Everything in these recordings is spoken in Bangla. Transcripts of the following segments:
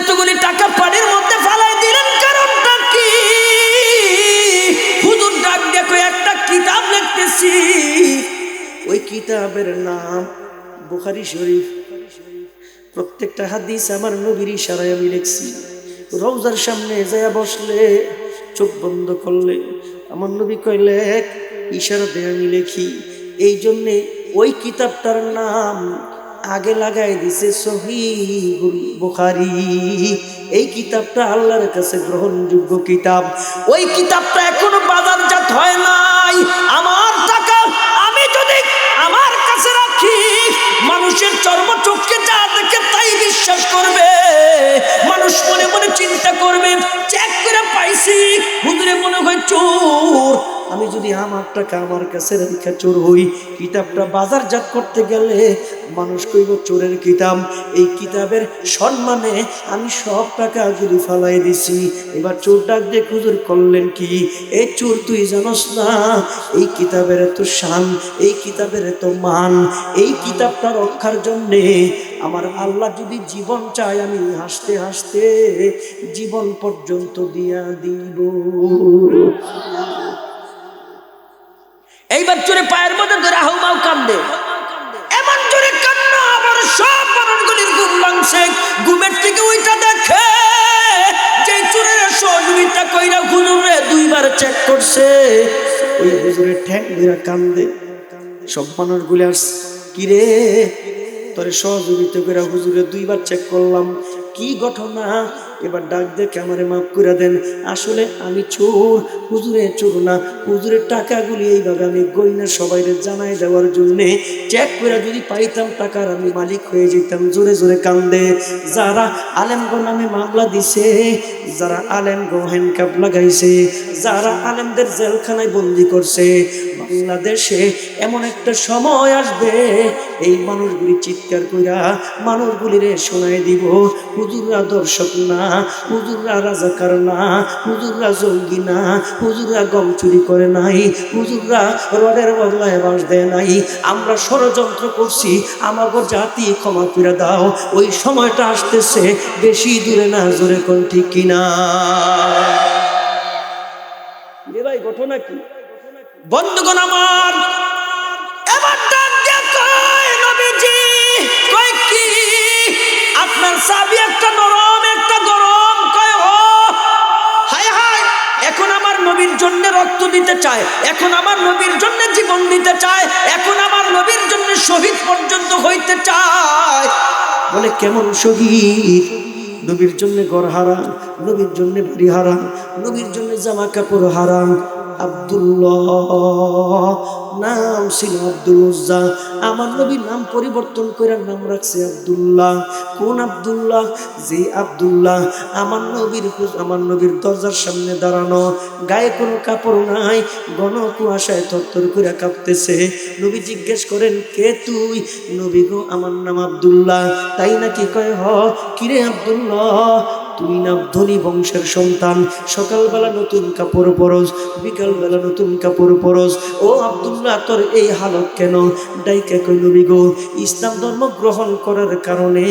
এতগুলি টাকা পানির মধ্যে ফালাই দিলেন, কারণটা কি? হুজুর ডাক দেখো, একটা কিতাব লিখতেছি। ওই কিতাবের নাম বুখারি শরীফ। প্রত্যেকটা হাদিস আমার নবীর ইশারায় আমি লিখছি। রওজার সামনে যায় বসলে, চোখ বন্ধ করলে, আমার নবী কইলে ইশারাতে আমি লিখি। এই জন্যে ওই কিতাবটার নাম আগে লাগাই দিছে সহি বুখারি। এই কিতাবটা আল্লাহর কাছে গ্রহণযোগ্য কিতাব। ওই কিতাবটা এখনও বাজারজাত হয় নাই। আমার টাকা আমি যদি আমার কাছে রাখি, মানুষের চর্মচক্ষে যা দেখে তাই বিশ্বাস করবে। মানুষ মনে মনে চিন্তা করবে, চেক করে পাইছি। হুজুরে মনে হয়, চোর আমি যদি আমার টাকা আমার কাছে রেখা চোর হই, কিতাবটা বাজারজাত করতে গেলে মানুষ কইব, চোরের কিতাব। এই কিতাবের সম্মানে আমি সব টাকা যদি ফালাই দিছি, এবার চোর ডাক দিয়ে হুজুর করলেন কি? এই চোর, তুই জানোস না, এই কিতাবের এত শান, এই কিতাবের এত মান, এই কিতাবটা রক্ষার জন্যে আমার আল্লাহ যদি জীবন চায়, আমি হাসতে হাসতে জীবন পর্যন্ত দিয়া দিব। এইবার চোরে পায়ের মধ্যে ধরে হাউমাউ কান্দে। এমন জোরে কান্না, আবার সব মানুষগুলির ঘুম ভাঙছে। ঘুমের থেকে ওইটা দেখে, যে চোরের সহযোগিতা কইরা হুজুরে দুইবার চেক করছে। ওই হুজুরের ঠ্যাং ধরে কান্দে। সব মানুষগুলি আস কিরে তোরে সহযোগিতা করে হুজুরে দুইবার চেক করলাম। কি ঘটনা? এবার ডাক দেখে আমারে মাফ করে দেন। আসলে আমি চোর, হুজুরে চোর না। হুজুরের টাকাগুলি এইভাবে আমি গইনা সবাই জানাই দেওয়ার জন্যে চেক করে যদি পাইতাম টাকার আমি মালিক হয়ে যেতাম। জোরে জোরে কান্দে। যারা আলেমগো নামে মামলা দিছে, যারা আলেমগো হ্যান্ডকাপ লাগাইছে, যারা আলেমদের জেলখানায় বন্দি করছে বাংলাদেশে এমন একটা সময় আসবে, এই মানুষগুলি চিৎকার কইরা মানুষগুলিরে শোনাই দিব, হুজুররা দর্শক না, হুজুররা রাজাকার না, হুজুররা জঙ্গি না, হুজুররা গম চুরি করে নাই, হুজুররা রডের বদলায় বাস দেয় নাই। আমরা ষড়যন্ত্র করছি, আমাগো জাতি ক্ষমা করে দাও, ওই সময়টা আসতেছে, বেশি দূরে না, জোরে কোন ঠিক কিনা? ভাই, ঘটনা কি? বন্ধুগণ আমার একটা নরম, একটা গরম এখন আমার নবীর জন্য রক্ত চায়, এখন আমার নবীর জন্য জীবন চায়, এখন আমার নবীর জন্য পর্যন্ত হইতে চায়। বলে, কেমন নবীর জন্য ঘর হারান নবীর জন্য বাড়ি হারান নবীর জন্য জামা কাপড় হারান আব্দুল্লাহ। নাম ছিল আব্দুল উজ্জা আমার নবীর নাম পরিবর্তন করে নাম রাখছে আব্দুল্লাহ। কোন আব্দুল্লাহ? যে আব্দুল্লাহ। আমার নবীর আমার নবীর দরজার সামনে দাঁড়ানো। গায়ে কোনো কাপড় নাই। ঘন কুয়াশায় থরথর করে কাঁপতেছে। নবী জিজ্ঞেস করেন, কে তুই? নবী গো, আমার নাম আব্দুল্লাহ। তাই নাকি কয়, হ, কিরে আব্দুল্লাহ? তুই না ধনী বংশের সন্তান। সকালবেলা নতুন কাপড় পরস, বিকালবেলা নতুন কাপড় পরস। ও আব্দুল্লাহ, তোর এই হালত কেন? ডাইকে কইল গো, ইসলাম ধর্ম গ্রহণ করার কারণে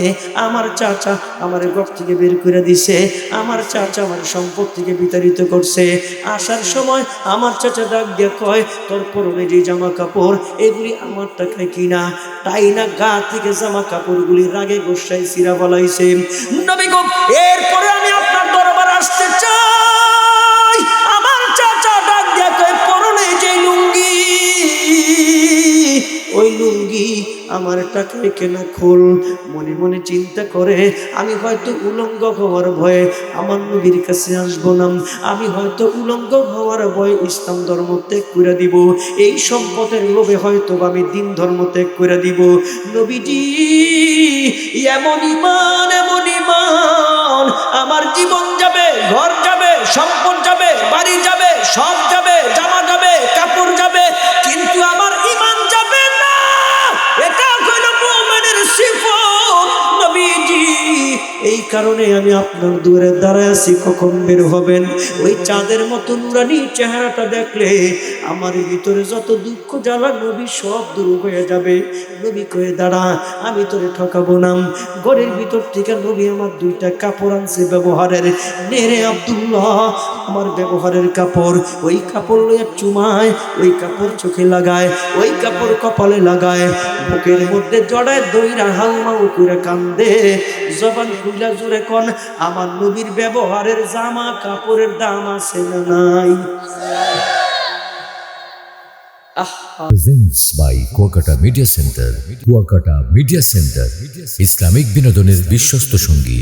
আমার চাচা আমার ঘর থেকে বের করে দিছে। আমার চাচা আমার সম্পদ থেকে বিতাড়িত করছে। আসার সময় আমার চাচা ডাক দিয়ে কয়, তোর পরনে যে জামা কাপড়, এগুলি আমার টাকায় কিনা? তাই না গা থেকে জামা কাপড়গুলি রাগে গোসাই সিরা বলাইছে নবী গো, এরপরে আমি আপনার দরবার আসতে চাই। আমার চাচা ডাক কয়, পরনে যে লুঙ্গি, ওই লুঙ্গি আমার কেনা খোল। মনে মনে চিন্তা করে, আমি হয়তো উলঙ্গ হওয়ার ভয়ে আমার নবীর কাছে আসব না। আমি হয়তো উলঙ্গ হওয়ার ভয়ে ইসলাম ধর্ম ত্যাগ করে দিব। এই সম্পদের লোভে হয়তো আমি দিন ধর্ম ত্যাগ করে দিব। নবীজি, এমন ইমান আমার জীবন যাবে ঘর যাবে সম্পদ যাবে বাড়ি যাবে সব যাবে কারণে আমি আপনার দূরে দাঁড়ায় আছি, কখন বের হবেন? ওই চাঁদের মতো নুরানি চেহারাটা দেখলে আমার ভিতরে যত দুঃখ জ্বালা, নবী সব দূর হয়ে যাবে। নবী কয়ে, দাঁড়া, আমি তোরে ঠকাবো না। ঘরের ভিতর থেকে নবী আমার দুইটা কাপড় আনছে ব্যবহারের। নেরে আব্দুল্লাহ, আমার ব্যবহারের কাপড়। ওই কাপড় লইয়া চুমায়, ওই কাপড় চোখে লাগায়, ওই কাপড় কপালে লাগায়। বুকের মধ্যে জড়ায় দইরা হালমাও করে কান্দে। জবান খুইলা জুড়ে কন আমার নবীর ব্যবহারের জামা কাপড়ের দাম আছে না নাই? presents by Kuakata media centre Kuakata media centre Islamic বিনোদনের বিশ্বস্ত সঙ্গী।